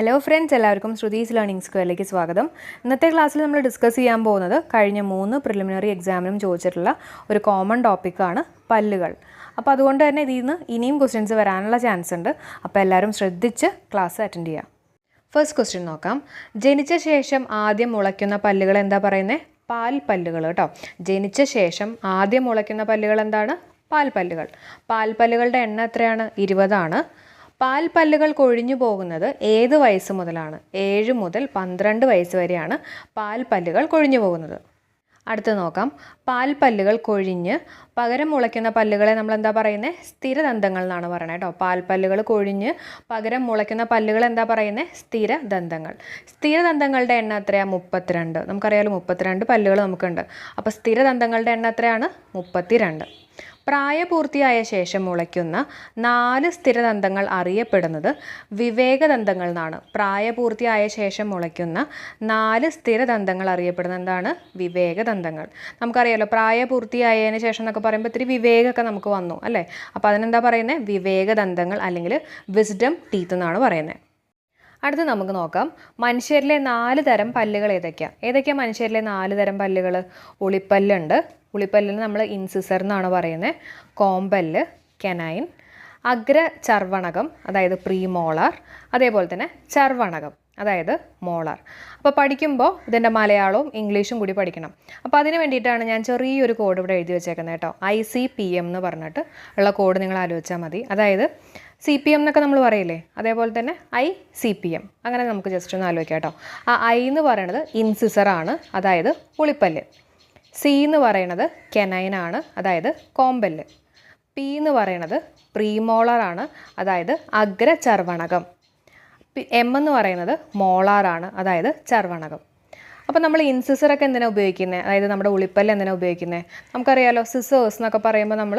Hello friends എല്ലാവർക്കും Shruthi's learning സ്ക്വയറിലേക്ക് സ്വാഗതം. ഇന്നത്തെ ക്ലാസ്സിൽ നമ്മൾ ഡിസ്കസ് ചെയ്യാൻ പോകുന്നത് കഴിഞ്ഞ മൂന്ന് പ്രിലിമിനറി എക്സാമിനും ചോദിച്ചിട്ടുള്ള ഒരു കോമൺ ടോപ്പിക്കാണ് പല്ലുകൾ. അപ്പോൾ അതുകൊണ്ട് തന്നെ ഇതിൽ നിന്ന് ഇനിയും ക്വസ്റ്റ്യൻസ് വരാനുള്ള ചാൻസ് ഉണ്ട്. അപ്പോൾ എല്ലാവരും ശ്രദ്ധിച്ച് ക്ലാസ് അറ്റൻഡ് ചെയ്യാം. ഫസ്റ്റ് ക്വസ്റ്റ്യൻ നോക്കാം. ജനിച്ച ശേഷം ആദ്യം മുളയ്ക്കുന്ന പല്ലുകൾ എന്താ പറയുന്നത് പാൽ പല്ലുകൾ കേട്ടോ. ജനിച്ച ശേഷം ആദ്യം മുളയ്ക്കുന്ന പല്ലുകൾ എന്താണ്? പാൽ പല്ലുകൾ. പാൽ പല്ലുകളുടെ എണ്ണം എത്രയാണ്? ഇരുപതാണ്. പാൽ പല്ലുകൾ കൊഴിഞ്ഞു പോകുന്നത് ഏത് വയസ്സ് മുതലാണ്? ഏഴ് മുതൽ പന്ത്രണ്ട് വയസ്സ് വരെയാണ് പാൽ പല്ലുകൾ കൊഴിഞ്ഞു പോകുന്നത്. അടുത്ത് നോക്കാം. പാൽ പല്ലുകൾ കൊഴിഞ്ഞ് പകരം മുളയ്ക്കുന്ന പല്ലുകളെ നമ്മൾ എന്താ പറയുന്നത് സ്ഥിരദന്തങ്ങൾ എന്നാണ് പറയുന്നത് കേട്ടോ. പാൽ പല്ലുകൾ കൊഴിഞ്ഞ് പകരം മുളയ്ക്കുന്ന പല്ലുകൾ എന്താ പറയുന്നത് സ്ഥിരദന്തങ്ങൾ. സ്ഥിരദന്തങ്ങളുടെ എണ്ണം എത്രയാണ് മുപ്പത്തിരണ്ട്. നമുക്കറിയാലോ മുപ്പത്തിരണ്ട് പല്ലുകൾ നമുക്കുണ്ട്. അപ്പോൾ സ്ഥിരദന്തങ്ങളുടെ എണ്ണം എത്രയാണ്? മുപ്പത്തിരണ്ട്. പ്രായപൂർത്തിയായ ശേഷം മുളയ്ക്കുന്ന നാല് സ്ഥിരദന്തങ്ങൾ അറിയപ്പെടുന്നത് വിവേകദന്തങ്ങൾ എന്നാണ് പ്രായപൂർത്തിയായ ശേഷം മുളയ്ക്കുന്ന നാല് സ്ഥിരദന്തങ്ങൾ അറിയപ്പെടുന്നത് എന്താണ്? വിവേകദന്തങ്ങൾ. നമുക്കറിയാലോ പ്രായപൂർത്തിയായതിനു ശേഷം എന്നൊക്കെ പറയുമ്പോൾ ഇത്തിരി വിവേകമൊക്കെ നമുക്ക് വന്നു അല്ലേ? അപ്പോൾ അതിനെന്താ പറയുന്നത് വിവേകദന്തങ്ങൾ അല്ലെങ്കിൽ വിസ്ഡം ടീത്ത് എന്നാണ് പറയുന്നത് അടുത്ത് നമുക്ക് നോക്കാം. മനുഷ്യരിലെ നാല് തരം പല്ലുകൾ ഏതൊക്കെയാണ് ഏതൊക്കെയാണ് മനുഷ്യരിലെ നാല് തരം പല്ലുകൾ ഉളിപ്പല്ലുണ്ട് ഉളിപ്പല്ലിന് നമ്മൾ ഇൻസിസർ എന്നാണ് പറയുന്നത് കോമ്പല്ല് കെനൈൻ അഗ്ര ചർവണകം അതായത് പ്രീ മോളാർ അതേപോലെ തന്നെ ചർവണകം അതായത് മോളാർ അപ്പോൾ പഠിക്കുമ്പോൾ ഇതിന്റെ മലയാളവും ഇംഗ്ലീഷും കൂടി പഠിക്കണം. അപ്പോൾ അതിന് വേണ്ടിയിട്ടാണ് ഞാൻ ചെറിയൊരു കോഡ് ഇവിടെ എഴുതി വെച്ചേക്കുന്നത് കേട്ടോ. ഐ സി പി എം എന്ന് പറഞ്ഞിട്ട് ഉള്ള കോഡ് നിങ്ങൾ ആലോചിച്ചാൽ മതി. അതായത് സി പി എം എന്നൊക്കെ നമ്മൾ പറയില്ലേ? അതേപോലെ തന്നെ ഐ സി പി എം അങ്ങനെ നമുക്ക് ജസ്റ്റ് ഒന്ന് ആലോചിക്കാം കേട്ടോ. ആ ഐ എന്ന് പറയുന്നത് ഇൻസിസറാണ് അതായത് ഉളിപ്പല്ല് സി എന്ന് പറയുന്നത് കെനൈനാണ് അതായത് കോമ്പല്ല്. പി എന്ന് പറയുന്നത് പ്രീമോളറാണ് അതായത് അഗ്രചർവണകം എം എന്ന് പറയുന്നത് മോളാറാണ് അതായത് ചർവണകം അപ്പോൾ നമ്മൾ ഇൻസിസറൊക്കെ എന്തിനാണ് ഉപയോഗിക്കുന്നത് അതായത് നമ്മുടെ ഉളിപ്പല്ല് എന്തിനാണ് ഉപയോഗിക്കുന്നത് നമുക്കറിയാലോ സിസേഴ്സ് എന്നൊക്കെ പറയുമ്പോൾ നമ്മൾ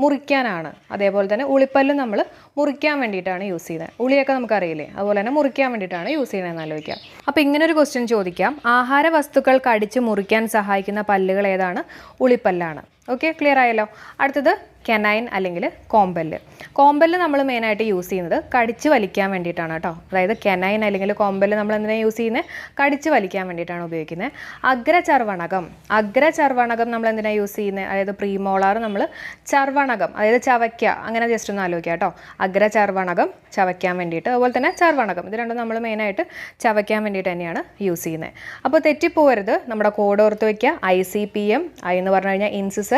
മുറിക്കാനാണ്. അതേപോലെ തന്നെ ഉളിപ്പല്ല് നമ്മൾ മുറിക്കാൻ വേണ്ടിയിട്ടാണ് യൂസ് ചെയ്യുന്നത്. ഉളിയൊക്കെ നമുക്കറിയില്ലേ? അതുപോലെ തന്നെ മുറിക്കാൻ വേണ്ടിയിട്ടാണ് യൂസ് ചെയ്യുന്നതെന്ന് ആലോചിക്കാം. അപ്പോൾ ഇങ്ങനെ ഒരു ക്വസ്റ്റ്യൻ ചോദിക്കാം. ആഹാര വസ്തുക്കൾ കടിച്ച് മുറിക്കാൻ സഹായിക്കുന്ന പല്ലുകൾ ഏതാണ്? ഉളിപ്പല്ലാണ്. ഓക്കെ ക്ലിയർ ആയല്ലോ. അടുത്തത് കെനൈൻ അല്ലെങ്കിൽ കോമ്പല്ല് കോമ്പല്ല് നമ്മൾ മെയിനായിട്ട് യൂസ് ചെയ്യുന്നത് കടിച്ച് വലിക്കാൻ വേണ്ടിയിട്ടാണ് കേട്ടോ. അതായത് കെനൈൻ അല്ലെങ്കിൽ കോമ്പല്ല് നമ്മൾ എന്തിനാണ് യൂസ് ചെയ്യുന്നത് കടിച്ച് വലിക്കാൻ വേണ്ടിയിട്ടാണ് ഉപയോഗിക്കുന്നത്. അഗ്രചർവണകം. അഗ്രചർവണകം നമ്മൾ എന്തിനാണ് യൂസ് ചെയ്യുന്നത് അതായത് പ്രീമോളാർ നമ്മൾ ചർവണകം അതായത് ചവയ്ക്ക. അങ്ങനെ ജസ്റ്റ് ഒന്ന് ആലോചിക്കുക കേട്ടോ. അഗ്രചർവണകം ചവയ്ക്കാൻ വേണ്ടിയിട്ട് അതുപോലെ തന്നെ ചർവണകം. ഇത് രണ്ടും നമ്മൾ മെയിനായിട്ട് ചവയ്ക്കാൻ വേണ്ടിയിട്ട് തന്നെയാണ് യൂസ് ചെയ്യുന്നത്. അപ്പോൾ തെറ്റിപ്പോകരുത് നമ്മുടെ കോഡ് ഓർത്ത് വയ്ക്കുക I C P M I എന്ന് പറഞ്ഞു കഴിഞ്ഞാൽ ഇൻസിസർ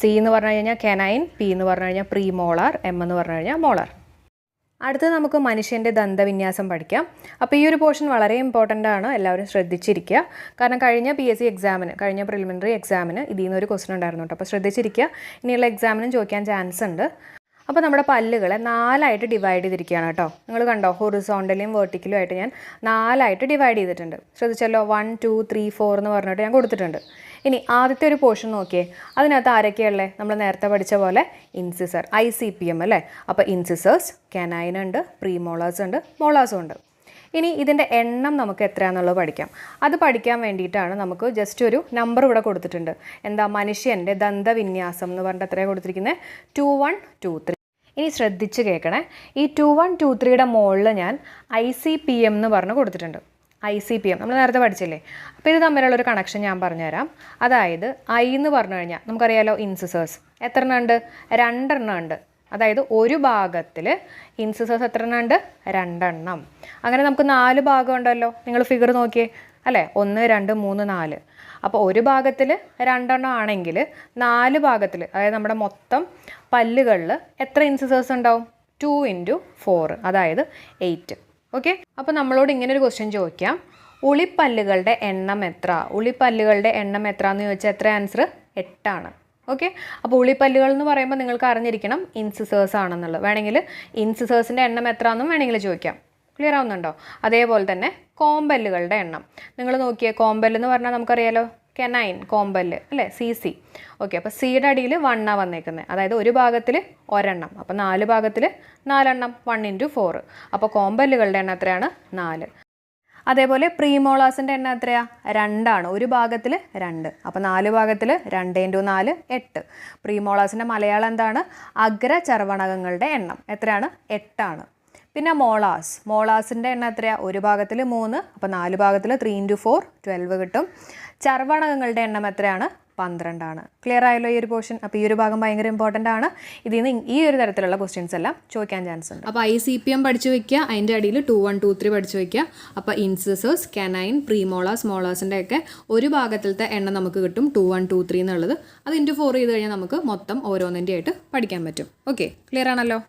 സി എന്ന് പറഞ്ഞു കഴിഞ്ഞാൽ കെനൈൻ പി എന്ന് പറഞ്ഞു കഴിഞ്ഞാൽ പ്രീ മോളാർ എം എന്ന് പറഞ്ഞു കഴിഞ്ഞാൽ മോളാർ. അടുത്ത് നമുക്ക് മനുഷ്യന്റെ ദന്തവിന്യാസം പഠിക്കാം. അപ്പോൾ ഈ ഒരു പോർഷൻ വളരെ ഇമ്പോർട്ടന്റ് ആണ്. എല്ലാവരും ശ്രദ്ധിച്ചിരിക്കുക. കാരണം കഴിഞ്ഞ പി എസ് സി എക്സാമിന് കഴിഞ്ഞ പ്രിലിമിനറി എക്സാമിന് ഇതിൽ നിന്നൊരു ക്വസ്റ്റൻ ഉണ്ടായിരുന്നു കേട്ടോ. അപ്പോൾ ശ്രദ്ധിച്ചിരിക്കുക. ഇനിയുള്ള എക്സാമിനും ചോദിക്കാൻ ചാൻസ് ഉണ്ട്. അപ്പോൾ നമ്മുടെ പല്ലുകളെ നാലായിട്ട് ഡിവൈഡ് ചെയ്തിരിക്കുകയാണ് കേട്ടോ. നിങ്ങൾ കണ്ടോ? ഹൊറിസോണ്ടലിയും വേർട്ടിക്കലും ആയിട്ട് ഞാൻ നാലായിട്ട് ഡിവൈഡ് ചെയ്തിട്ടുണ്ട്. ശ്രദ്ധിച്ചല്ലോ? വൺ ടു ത്രീ ഫോർ എന്ന് പറഞ്ഞിട്ട് ഞാൻ കൊടുത്തിട്ടുണ്ട്. ഇനി ആദ്യത്തെ ഒരു പോർഷൻ നോക്കിയേ. അതിനകത്ത് ആരൊക്കെയല്ലേ നമ്മൾ നേരത്തെ പഠിച്ച പോലെ incisor I C P M അല്ലേ? അപ്പോൾ ഇൻസിസേഴ്സ് കെനൈൻ ഉണ്ട് പ്രീമോളേഴ്സ് ഉണ്ട് മോളേഴ്സും ഉണ്ട്. ഇനി ഇതിന്റെ എണ്ണം നമുക്ക് എത്രയാണെന്നുള്ളത് പഠിക്കാം. അത് പഠിക്കാൻ വേണ്ടിയിട്ടാണ് നമുക്ക് ജസ്റ്റ് ഒരു നമ്പർ ഇവിടെ കൊടുത്തിട്ടുണ്ട്. എന്താ? മനുഷ്യന്റെ ദന്തവിന്യാസം എന്ന് പറഞ്ഞിട്ട് എത്രയാണ് കൊടുത്തിരിക്കുന്നത് ടു വൺ ടു ത്രീ ഇനി ശ്രദ്ധിച്ച് കേൾക്കണേ. ഈ ടു വൺ ടു ത്രീയുടെ മുകളിൽ ഞാൻ ഐ സി പി എം എന്ന് പറഞ്ഞ് കൊടുത്തിട്ടുണ്ട്. ഐ സി പി എം നമ്മൾ നേരത്തെ പഠിച്ചില്ലേ? അപ്പോൾ ഇത് തമ്മിലുള്ളൊരു കണക്ഷൻ ഞാൻ പറഞ്ഞുതരാം. അതായത് ഐ എന്ന് പറഞ്ഞു കഴിഞ്ഞാൽ നമുക്കറിയാലോ ഇൻസിസേഴ്സ് എത്ര എണ്ണം ഉണ്ട്? രണ്ടെണ്ണം ഉണ്ട്. അതായത് ഒരു ഭാഗത്തിൽ ഇൻസിസേഴ്സ് എത്ര എണ്ണം ഉണ്ട്? രണ്ടെണ്ണം. അങ്ങനെ നമുക്ക് നാല് ഭാഗം ഉണ്ടല്ലോ. നിങ്ങൾ ഫിഗർ നോക്കിയേ. അല്ലേ? ഒന്ന് രണ്ട് മൂന്ന് നാല്. അപ്പോൾ ഒരു ഭാഗത്തിൽ രണ്ടെണ്ണം ആണെങ്കിൽ നാല് ഭാഗത്തിൽ അതായത് നമ്മുടെ മൊത്തം പല്ലുകളിൽ എത്ര ഇൻസിസേഴ്സ് ഉണ്ടാവും? ടു ഇന്റു ഫോർ അതായത് എയ്റ്റ് ഓക്കെ അപ്പോൾ നമ്മളോട് ഇങ്ങനെ ഒരു ക്വസ്റ്റ്യൻ ചോദിക്കാം. ഉളിപ്പല്ലുകളുടെ എണ്ണം എത്ര? ഉളിപ്പല്ലുകളുടെ എണ്ണം എത്ര എന്ന് ചോദിച്ചാൽ എത്ര ആൻസർ എട്ടാണ്. ഓക്കെ അപ്പോൾ ഉളിപ്പല്ലുകൾ എന്ന് പറയുമ്പോൾ നിങ്ങൾക്ക് അറിഞ്ഞിരിക്കണം ഇൻസിസേഴ്സ് ആണെന്നുള്ളത്. വേണമെങ്കിൽ ഇൻസിസേഴ്സിന്റെ എണ്ണം എത്ര എന്നും വേണമെങ്കിൽ ചോദിക്കാം. ക്ലിയർ ആവുന്നുണ്ടോ? അതേപോലെ തന്നെ കോമ്പല്ലുകളുടെ എണ്ണം. നിങ്ങൾ നോക്കിയേ കോമ്പല്ല് എന്ന് പറഞ്ഞാൽ നമുക്കറിയാലോ കെനൈൻ കോമ്പൽ അല്ലേ? C C. ഓക്കെ അപ്പോൾ സിയുടെ അടിയിൽ വണ്ണാണ് വന്നേക്കുന്നത് അതായത് ഒരു ഭാഗത്തിൽ ഒരെണ്ണം. അപ്പോൾ നാല് ഭാഗത്തിൽ നാലെണ്ണം വൺ ഇന്റു ഫോർ അപ്പോൾ കോമ്പല്ലുകളുടെ എണ്ണം എത്രയാണ്? നാല്. അതേപോലെ പ്രീമോളാസിന്റെ എണ്ണം എത്രയാണ് രണ്ടാണ്. ഒരു ഭാഗത്തിൽ രണ്ട്. അപ്പോൾ നാല് ഭാഗത്തിൽ രണ്ട് ഇന്റു നാല് എട്ട്. പ്രീമോളാസിന്റെ മലയാളം എന്താണ്? അഗ്രചർവണകങ്ങളുടെ എണ്ണം. എത്രയാണ്? എട്ടാണ്. പിന്നെ മോളാസ്. മോളാസിന്റെ എണ്ണം എത്രയാണ് ഒരു ഭാഗത്തിൽ മൂന്ന് അപ്പോൾ നാല് ഭാഗത്തിൽ ത്രീ ഇന്റു ഫോർ ട്വൽവ് കിട്ടും. ചർവണകങ്ങളുടെ എണ്ണം എത്രയാണ്? പന്ത്രണ്ടാണ്. ക്ലിയർ ആയല്ലോ ഈ ഒരു പോർഷൻ അപ്പോൾ ഈ ഒരു ഭാഗം ഭയങ്കര ഇമ്പോർട്ടന്റ് ആണ്. ഇതിൽ നിന്ന് ഈ ഒരു തരത്തിലുള്ള ക്വസ്റ്റ്യൻസ് എല്ലാം ചോദിക്കാൻ ചാൻസ് ഉണ്ട്. അപ്പോൾ ഐ സി പി എം പഠിച്ചു വയ്ക്കുക അതിന്റെ അടിയിൽ ടു വൺ ടു ത്രീ പഠിച്ചു വയ്ക്കുക അപ്പോൾ ഇൻസസേഴ്സ് കനൈൻ പ്രീമോളാസ് മോളാസിന്റെ ഒക്കെ ഒരു ഭാഗത്തിലത്തെ എണ്ണം നമുക്ക് കിട്ടും ടു വൺ ടു ത്രീ എന്നുള്ളത്. അത് ഇന്റു ഫോർ ചെയ്ത് കഴിഞ്ഞാൽ നമുക്ക് മൊത്തം ഓരോന്നിന്റെ ആയിട്ട് പഠിക്കാൻ പറ്റും. ഓക്കെ ക്ലിയർ ആണല്ലോ?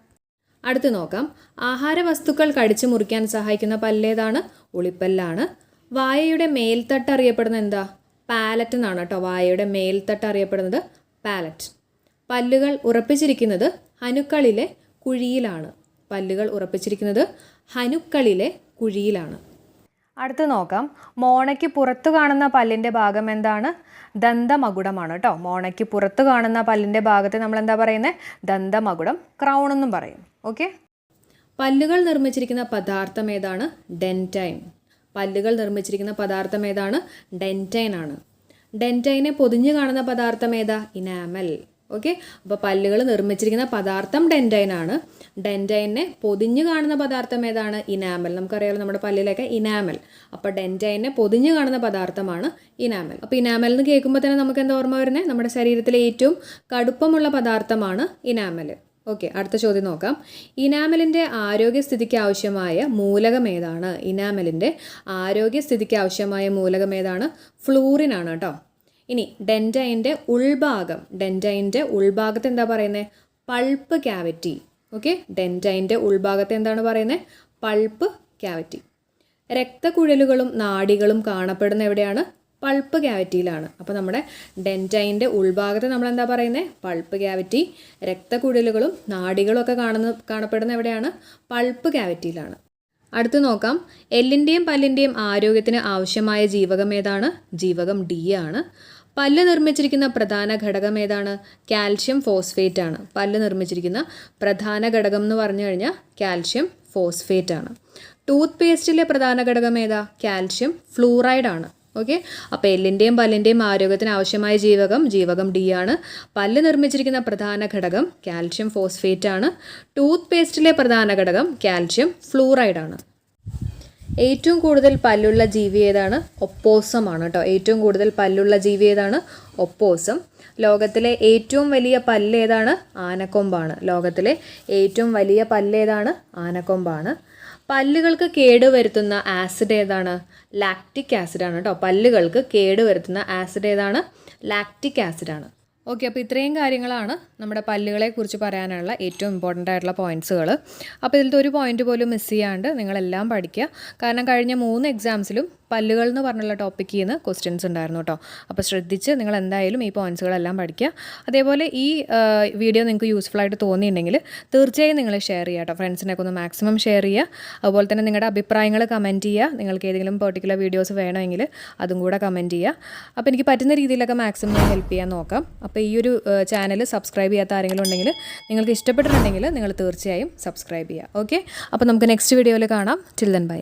അടുത്ത് നോക്കാം. ആഹാര വസ്തുക്കൾ കടിച്ചു മുറിക്കാൻ സഹായിക്കുന്ന പല്ലേതാണ് ഉളിപ്പല്ലാണ്. വായയുടെ മേൽത്തട്ട് അറിയപ്പെടുന്ന എന്താ? പാലറ്റ് എന്നാണ് കേട്ടോ. വായയുടെ മേൽത്തട്ട് അറിയപ്പെടുന്നത് പാലറ്റ്. പല്ലുകൾ ഉറപ്പിച്ചിരിക്കുന്നത് ഹനുക്കളിലെ കുഴിയിലാണ്. പല്ലുകൾ ഉറപ്പിച്ചിരിക്കുന്നത് ഹനുക്കളിലെ കുഴിയിലാണ്. അടുത്ത് നോക്കാം. മോണയ്ക്ക് പുറത്തു കാണുന്ന പല്ലിന്റെ ഭാഗം എന്താണ്? ദന്തമകുടമാണ് കേട്ടോ. മോണയ്ക്ക് പുറത്തു കാണുന്ന പല്ലിന്റെ ഭാഗത്തെ നമ്മൾ എന്താ പറയുന്നത് ദന്തമകുടം. ക്രൗൺ എന്നും പറയും. ഓക്കെ പല്ലുകൾ നിർമ്മിച്ചിരിക്കുന്ന പദാർത്ഥം ഏതാണ്? ഡെന്റൈൻ പല്ലുകൾ നിർമ്മിച്ചിരിക്കുന്ന പദാർത്ഥം ഏതാണ്? ഡെന്റൈൻ ആണ്. ഡെന്റൈനെ പൊതിഞ്ഞു കാണുന്ന പദാർത്ഥം ഏതാ? ഇനാമൽ. ഓക്കെ അപ്പോൾ പല്ലുകൾ നിർമ്മിച്ചിരിക്കുന്ന പദാർത്ഥം ഡെന്റൈൻ ആണ്. ഡെന്റൈനെ പൊതിഞ്ഞു കാണുന്ന പദാർത്ഥം ഏതാണ്? ഇനാമൽ. നമുക്കറിയാമല്ലോ നമ്മുടെ പല്ലിലൊക്കെ ഇനാമൽ. അപ്പോൾ ഡെന്റൈനെ പൊതിഞ്ഞു കാണുന്ന പദാർത്ഥമാണ് ഇനാമൽ. അപ്പോൾ ഇനാമൽ എന്ന് കേൾക്കുമ്പോൾ തന്നെ നമുക്ക് എന്താ ഓർമ്മ വരുന്നത് നമ്മുടെ ശരീരത്തിലെ ഏറ്റവും കടുപ്പമുള്ള പദാർത്ഥമാണ് ഇനാമൽ. ഓക്കെ അടുത്ത ചോദ്യം നോക്കാം. ഇനാമലിന്റെ ആരോഗ്യസ്ഥിതിക്ക് ആവശ്യമായ മൂലകം ഏതാണ്? ഇനാമലിന്റെ ആരോഗ്യസ്ഥിതിക്ക് ആവശ്യമായ മൂലകം ഏതാണ്? ഫ്ലൂറിൻ ആണ് കേട്ടോ ഇനി ഡെന്റൈന്റെ ഉൾഭാഗം ഡെന്റൈന്റെ ഉൾഭാഗത്ത് എന്താ പറയുന്നത് പൾപ്പ് ക്യാവിറ്റി. ഓക്കെ ഡെന്റൈന്റെ ഉൾഭാഗത്ത് എന്താണ് പറയുന്നത് പൾപ്പ് ക്യാവിറ്റി. രക്തക്കുഴലുകളും നാഡികളും കാണപ്പെടുന്ന എവിടെയാണ്? പൾപ്പ് ക്യാവിറ്റിയിലാണ്. അപ്പോൾ നമ്മുടെ ഡെന്റൈന്റെ ഉൾഭാഗത്ത് നമ്മൾ എന്താ പറയുന്നത് പൾപ്പ് ക്യാവിറ്റി രക്തക്കുഴലുകളും നാടികളും ഒക്കെ കാണുന്ന കാണപ്പെടുന്ന എവിടെയാണ്? പൾപ്പ് ക്യാവിറ്റിയിലാണ്. അടുത്ത് നോക്കാം. എല്ലിന്റെയും പല്ലിന്റെയും ആരോഗ്യത്തിന് ആവശ്യമായ ജീവകം ഏതാണ്? ജീവകം ഡി ആണ്. പല്ല് നിർമ്മിച്ചിരിക്കുന്ന പ്രധാന ഘടകം ഏതാണ്? കാൽഷ്യം ഫോസ്ഫേറ്റ് ആണ്. പല്ല് നിർമ്മിച്ചിരിക്കുന്ന പ്രധാന ഘടകം എന്ന് പറഞ്ഞു കഴിഞ്ഞാൽ കാൽഷ്യം ഫോസ്ഫേറ്റ് ആണ്. ടൂത്ത് പേസ്റ്റിലെ പ്രധാന ഘടകം ഏതാ? കാൽഷ്യം ഫ്ലൂറൈഡ് ആണ്. ഓക്കെ അപ്പോൾ എല്ലിന്റെയും പല്ലിന്റെയും ആരോഗ്യത്തിന് ആവശ്യമായ ജീവകം ജീവകം ഡി ആണ്. പല്ല് നിർമ്മിച്ചിരിക്കുന്ന പ്രധാന ഘടകം കാൽഷ്യം ഫോസ്ഫേറ്റ് ആണ്. ടൂത്ത് പേസ്റ്റിലെ പ്രധാന ഘടകം കാൽഷ്യം ഫ്ലൂറൈഡ് ആണ്. ഏറ്റവും കൂടുതൽ പല്ലുള്ള ജീവി ഏതാണ്? ഒപ്പോസം ആണ് കേട്ടോ. ഏറ്റവും കൂടുതൽ പല്ലുള്ള ജീവി ഏതാണ്? ഒപ്പോസം. ലോകത്തിലെ ഏറ്റവും വലിയ പല്ല് ഏതാണ്? ആനക്കൊമ്പാണ്. ലോകത്തിലെ ഏറ്റവും വലിയ പല്ല് ഏതാണ്? ആനക്കൊമ്പാണ്. പല്ലുകൾക്ക് കേടുവരുത്തുന്ന ആസിഡ് ഏതാണ്? ലാക്റ്റിക് ആസിഡ് ആണ് കേട്ടോ. പല്ലുകൾക്ക് കേടുവരുത്തുന്ന ആസിഡ് ഏതാണ്? ലാക്റ്റിക് ആസിഡ് ആണ്. ഓക്കെ അപ്പോൾ ഇത്രയും കാര്യങ്ങളാണ് നമ്മുടെ പല്ലുകളെ കുറിച്ച് പറയാനുള്ള ഏറ്റവും ഇമ്പോർട്ടന്റ് ആയിട്ടുള്ള പോയിന്റ്സുകൾ അപ്പോൾ ഇതിലത്തെ ഒരു പോയിന്റ് പോലും മിസ് ചെയ്യാണ്ട് നിങ്ങളെല്ലാം പഠിക്കുക. കാരണം കഴിഞ്ഞ മൂന്ന് എക്സാംസിലും പല്ലുകൾ എന്ന് പറഞ്ഞുള്ള ടോപ്പിക്കിൽ നിന്ന് ക്വസ്റ്റ്യൻസ് ഉണ്ടായിരുന്നു കേട്ടോ അപ്പോൾ ശ്രദ്ധിച്ച് നിങ്ങൾ എന്തായാലും ഈ പോയിൻസുകളെല്ലാം പഠിക്കുക അതേപോലെ ഈ വീഡിയോ നിങ്ങൾക്ക് യൂസ്ഫുൾ ആയിട്ട് തോന്നിയിട്ടുണ്ടെങ്കിൽ തീർച്ചയായും നിങ്ങൾ ഷെയർ ചെയ്യുക കേട്ടോ ഫ്രണ്ട്സിനൊക്കെ ഒന്ന് മാക്സിമം ഷെയർ ചെയ്യുക അതുപോലെ തന്നെ നിങ്ങളുടെ അഭിപ്രായങ്ങൾ കമന്റ് ചെയ്യുക നിങ്ങൾക്ക് ഏതെങ്കിലും പെർട്ടിക്കുലർ വീഡിയോസ് വേണമെങ്കിൽ അതും കൂടെ കമന്റ് ചെയ്യുക അപ്പോൾ എനിക്ക് പറ്റുന്ന രീതിയിലൊക്കെ മാക്സിമം ഞാൻ ഹെൽപ്പ് ചെയ്യാൻ നോക്കാം. അപ്പോൾ ഈ ഒരു ചാനൽ സബ്സ്ക്രൈബ് ചെയ്യാത്ത ആരെങ്കിലും ഉണ്ടെങ്കിൽ നിങ്ങൾക്ക് ഇഷ്ടപ്പെട്ടിട്ടുണ്ടെങ്കിൽ നിങ്ങൾ തീർച്ചയായും സബ്സ്ക്രൈബ് ചെയ്യുക ഓക്കെ അപ്പോൾ നമുക്ക് നെക്സ്റ്റ് വീഡിയോയിൽ കാണാം. Till by